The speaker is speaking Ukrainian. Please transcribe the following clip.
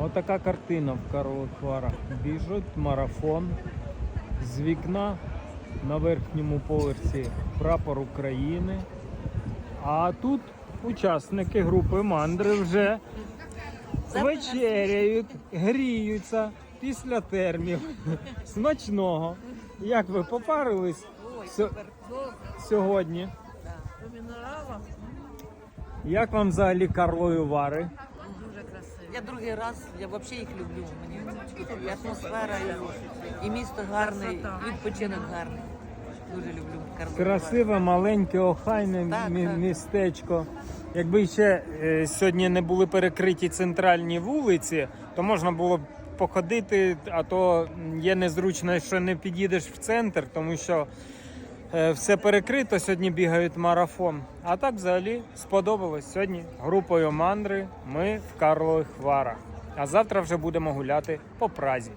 Отака картина в Карлових Варах. Біжить марафон з вікна на верхньому поверсі прапор України. А тут учасники групи мандри вже вечеряють, гріються після термів. Смачного. Як ви попарились сьо- сьогодні? Як вам взагалі Карлові Вари? Я другий раз, я взагалі їх люблю. Мені і атмосфера, і, і місто гарне, і відпочинок гарний. Дуже люблю Карлові Красиве, маленьке, охайне Так, мі- так. містечко. Якби ще е, сьогодні не були перекриті центральні вулиці, то можна було б походити, а то є незручно, що не під'їдеш в центр, тому що все перекрито. Сьогодні бігають марафон. А так взагалі сподобалось. Сьогодні групою мандри ми в Карлових Варах. А завтра вже будемо гуляти по Празі.